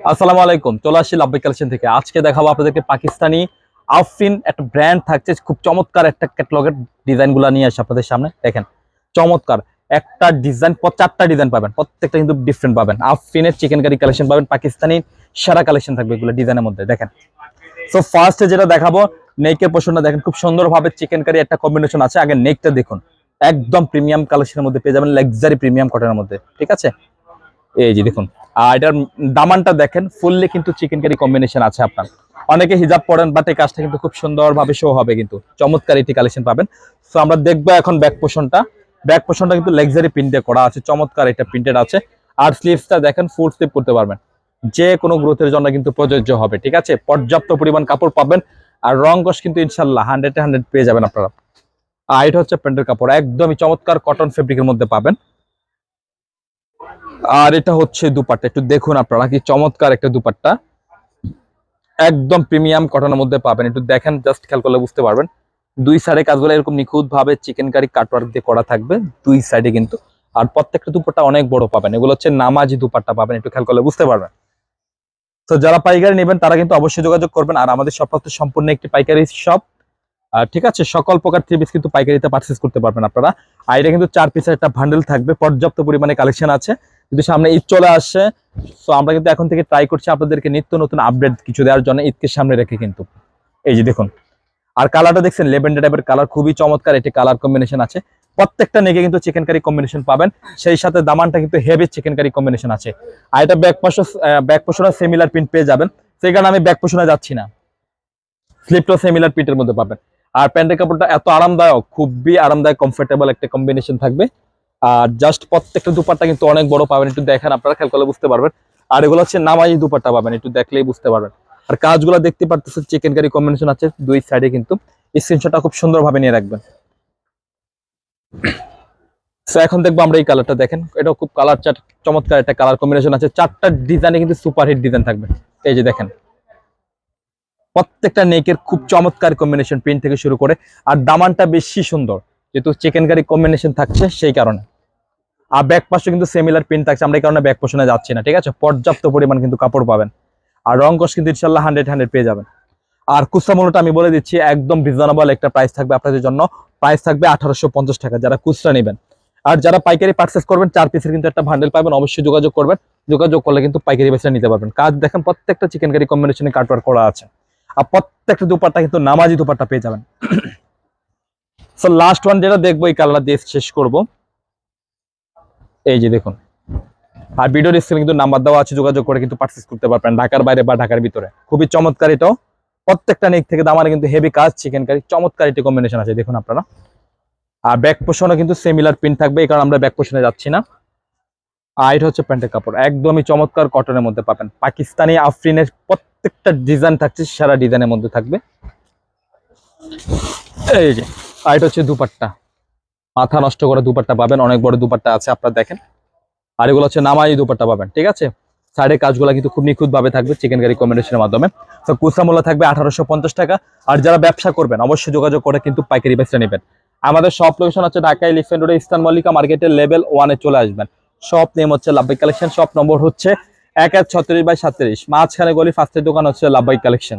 আসসালামু আলাইকুম, চলে আসছি লাভবিক কালেকশন থেকে। আজকে দেখাবো আপনাদেরকে পাকিস্তানি আফরিন একটা ব্র্যান্ড থাকছে, খুব চমৎকার একটা ক্যাটলগের ডিজাইনগুলা নিয়ে আসে আপনাদের সামনে। দেখেন, চমৎকার। একটা ডিজাইন চারটা ডিজাইন পাবেন, প্রত্যেকটা কিন্তু ডিফারেন্ট পাবেন। আফরিনের চিকেন কারি কালেকশন পাবেন, পাকিস্তানি সেরা কালেকশন থাকবে এগুলো ডিজাইনের মধ্যে। দেখেন সো ফার্স্টে যেটা দেখাবো নেকের পোষণটা দেখেন, খুব সুন্দরভাবে চিকেন কারি একটা কম্বিনেশন আছে। আগে নেকটা দেখুন, একদম প্রিমিয়াম কালেকশনের মধ্যে পেয়ে যাবেন লাক্সারি প্রিমিয়াম কটনের মধ্যে, ঠিক আছে? এই যে দেখুন আর এটার দামানটা দেখেন ফুললি কিন্তু চিকেন কারি কম্বিনেশন আছে আপনার। অনেকে হিজাব পরেন বাট এই কাজটা কিন্তু খুব সুন্দরভাবে শো হবে কিন্তু। চমৎকার এটি কালেকশন পাবেন। সো আমরা দেখব এখন ব্যাক পোষণটা ব্যাক পোষণটা কিন্তু লাক্সারি প্রিন্টে করা আছে, চমৎকার এটা প্রিন্টেড আছে। আর স্লিভসটা দেখেন ফুল স্লিভ করতে পারবেন। যে কোনো গ্রোথের জন্য কিন্তু প্রযোজ্য হবে, ঠিক আছে? পর্যাপ্ত পরিমাণ কাপড় পাবেন। আর রং কষ কিন্তু ইনশাল্লাহ হান্ড্রেডে হান্ড্রেড পেয়ে যাবেন আপনারা। আর এটা হচ্ছে প্যান্টের কাপড়, একদমই চমৎকার কটন ফেব্রিকের মধ্যে পাবেন। আর এটা হচ্ছে দুপাট্টা। একটু দেখুন আপনারা কি চমৎকার একটা দুপাট্টা। একদম প্রিমিয়াম কটনের মধ্যে পাবেন। একটু দেখেন, জাস্ট খেয়াল করলে বুঝতে পারবেন। দুই সাইডে কাজগুলো এরকম নিখুঁত ভাবে চিকেন কারি কাটওয়ার্ক দিয়ে করা থাকবে, দুই সাইডে কিন্তু। আর প্রত্যেকটা দুপাট্টা অনেক বড় পাবেন। এগুলো হচ্ছে নামাজি দুপাট্টা পাবেন, একটু খেয়াল করলে বুঝতে পারবেন। তো যারা পাইকারি নেবেন, তারা কিন্তু অবশ্যই যোগাযোগ করবেন। আর আমাদের হচ্ছে সম্পূর্ণ একটি পাইকারি শপ ঠিক আছে, সকল প্রকার থ্রি পিস কিন্তু পাইকারিতে পারচেস করতে পারবেন আপনারা। আর এটা কিন্তু চার পিসের একটা ভান্ডেল থাকবে, পর্যাপ্ত পরিমাণে কালেকশন আছে। কিন্তু সামনে ঈদ চলে আসছে তো আমরা কিন্তু এখন থেকে ট্রাই করছি আপনাদেরকে নিত্য নতুন আপডেট কিছু দেওয়ার জন্য ঈদকে সামনে রেখে কিন্তু। এই যে দেখুন, আর কালারটা দেখছেন, লেভেন্ডার টাইপের কালার খুবই চমৎকার এটি কালার কম্বিনেশন আছে। প্রত্যেকটা নেগে কিন্তু চিকেন কারি কম্বিনেশন পাবেন, সেই সাথে দামানটা কিন্তু হেভি চিকেন কারি কম্বিনেশন আছে। আর এটা ব্যাক পাশে ব্যাক সিমিলার প্রিন্ট পেয়ে যাবেন, সেই কারণে আমি ব্যাক পোষণে যাচ্ছি না। স্লিপটা সেমিলার প্রিন্টের মধ্যে পাবেন। আর প্যান্টের কাপড়টা এত আরামদায়ক, খুবই আরামদায়ক কমফোর্টেবল একটা কম্বিনেশন থাকবে। আর জাস্ট প্রত্যেকটা দুপাট্টা কিন্তু অনেক বড় পাবেন, একটু দেখেন, আপনারা খেয়াল করলে বুঝতে পারবেন। আর এগুলো হচ্ছে নামাজি দুপাট্টা পাবেন, একটু দেখলেই বুঝতে পারবেন। আর কাজগুলো দেখতে পারতেছেন চিকেন কারি কম্বিনেশন আছে দুই সাইডে কিন্তু। স্ক্রিনশটটা খুব সুন্দরভাবে নিয়ে রাখবেন। সো এখন দেখব আমরা এই কালারটা দেখেন এটা খুব কালার চার চমৎকার একটা কালার কম্বিনেশন আছে। চারটা ডিজাইনে কিন্তু সুপারহিট ডিজাইন থাকবে। এই যে দেখেন। প্রত্যেকটা নেকের খুব চমৎকার কম্বিনেশন প্রিন্ট থেকে শুরু করে আর দামানটা বেশি সুন্দর। যেহেতু চিকেন কারি কম্বিনেশন থাকছে সেই কারণে। আর ব্যাক পাশে কিন্তু সেমিলার প্রিন্ট থাকছে আমরা এই কারণে ব্যাক পোষণে যাচ্ছি না ঠিক আছে? পর্যাপ্ত পরিমাণ কিন্তু কাপড় পাবেন। আর রং কস কিন্তু ইনশাল্লাহ হান্ড্রেড হান্ড্রেড পেয়ে যাবেন। আর খুচরা মূল্যটা আমি বলে দিচ্ছি একদম রিজনেবল একটা প্রাইস থাকবে আপনাদের জন্য। প্রাইস থাকবে আঠারোশো পঞ্চাশ টাকা যারা খুচরা নেবেন। আর যারা পাইকারি পার্সেস করবেন চার পিসের কিন্তু একটা ভান্ডেল পাবেন অবশ্যই যোগাযোগ করবেন। যোগাযোগ করলে কিন্তু পাইকারি বেসে নিতে পারবেন। কাজ দেখেন প্রত্যেকটা চিকেন কারি কম্বিনেশনে কাটওয়ার করা আছে। আর প্রত্যেকটা দুপাট্টা কিন্তু নামাজি দুপাট্টা পেয়ে যাবেন। সো লাস্ট ওয়ান যেটা দেখব, এই কালার দিয়ে শেষ করব। এই যে দেখুন। আর ভিডিও স্ক্রিনে কিন্তু নাম্বার দেওয়া আছে, যোগাযোগ করে কিন্তু পার্চেস করতে পারবেন ঢাকার বাইরে বা ঢাকার ভিতরে। খুবই চমৎকার এটাও। প্রত্যেকটা নেক থেকে দামারে কিন্তু হেভি কাজ চিকেন কারি চমৎকার এটি কম্বিনেশন আছে, দেখুন আপনারা। আর ব্যাক পোষণও কিন্তু সিমিলার প্রিন্ট থাকবে, এই কারণে আমরা ব্যাক পোষণে যাচ্ছি না। আর এটা হচ্ছে প্যান্টের কাপড়। একদমই চমৎকার কটনের মধ্যে পাবেন। পাকিস্তানি আফরিনের প্রত্যেকটা ডিজাইন থাকছে, সারা ডিজাইনের মধ্যে থাকবে। এই যে, আর এটা হচ্ছে দুপাট্টা। মাথা নষ্ট করে দুপাট্টা পাবেন, অনেক বড় দুপাট্টা আছে, আপনারা দেখেন। আর এগুলো হচ্ছে নামাই দুপাট্টা পাবেন, ঠিক আছে? সাইডের কাজগুলো কিন্তু খুব নিখুঁত ভাবে থাকবে চিকেন কারি কম্বিনেশনের মাধ্যমে। তো কুসা মূল্য থাকবে আঠারোশো পঞ্চাশ টাকা। আর যারা ব্যবসা করবেন, অবশ্যই যোগাযোগ করে কিন্তু পাইকারি বেচতে নেবেন। আমাদের সব লোকেশন হচ্ছে ঢাকা এলিফেন্ট রোডে ইস্তান মল্লিকা মার্কেটের লেভেল ওয়ানে চলে আসবেন। শপ নেম হচ্ছে লাভবাই কালেকশন শপ নম্বর হচ্ছে এক এক ছত্রিশ বাই সাতত্রিশ মাঝখানে গলি ফার্স্টের দোকান হচ্ছে লাভবাই কালেকশন